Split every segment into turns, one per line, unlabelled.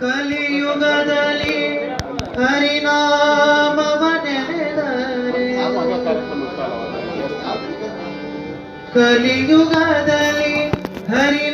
ಕಲಿಯುಗದಲ್ಲಿ ಹರಿನಾಮವ ನೆನೆದರೆ ಕಲಿಯುಗದಲ್ಲಿ ಹರಿನಾಮವ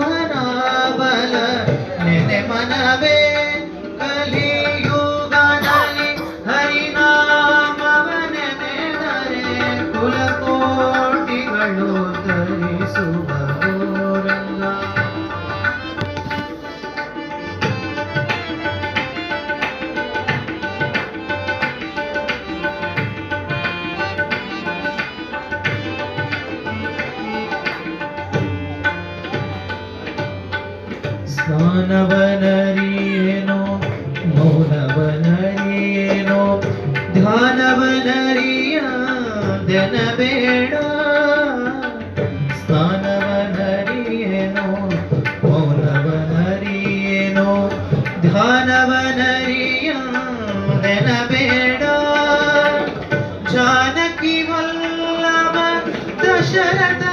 ಸ್ನಾನವನರಿಯೇನೋ ಮೌನವನರಿಯೇನೋ ಧ್ಯಾನವನರಿಯ ಧ್ಯಾನ ಬೇಡ. धन वनरियानकी वल्ल दशरथ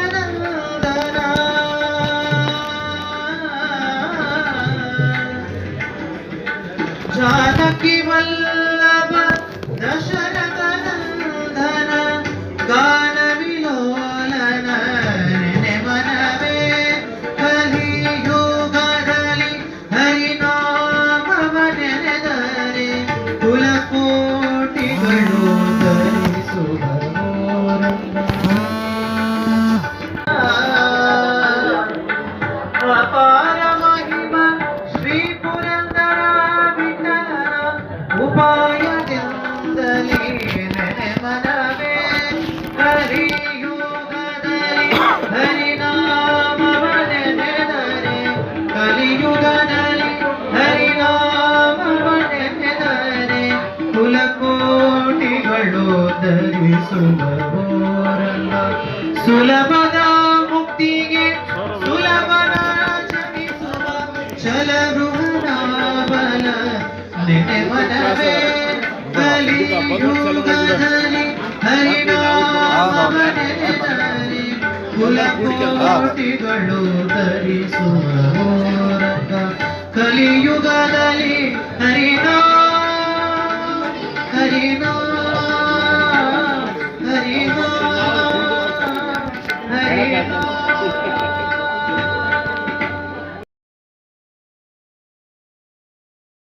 good. ಧರಿಸುವ ರಂಗ ಸುಲಭದ ಮುಕ್ತಿಗೆ ಸುಲಭದ ಜನಿಸುವ ಛಲಬೃಹನ ಬಲ ನೆನೆ ಮನವೇ ಕಲಿಯುಗದಲ್ಲಿ ಹರಿನಾಮವ ನೆನೆದರೆ ಕುಲಕೋಟಿಗಳು ಧರಿಸುವ ರಂಗ ಕಲಿಯುಗದಲ್ಲಿ ಹರಿನಾ ಹರಿನಾ Amen.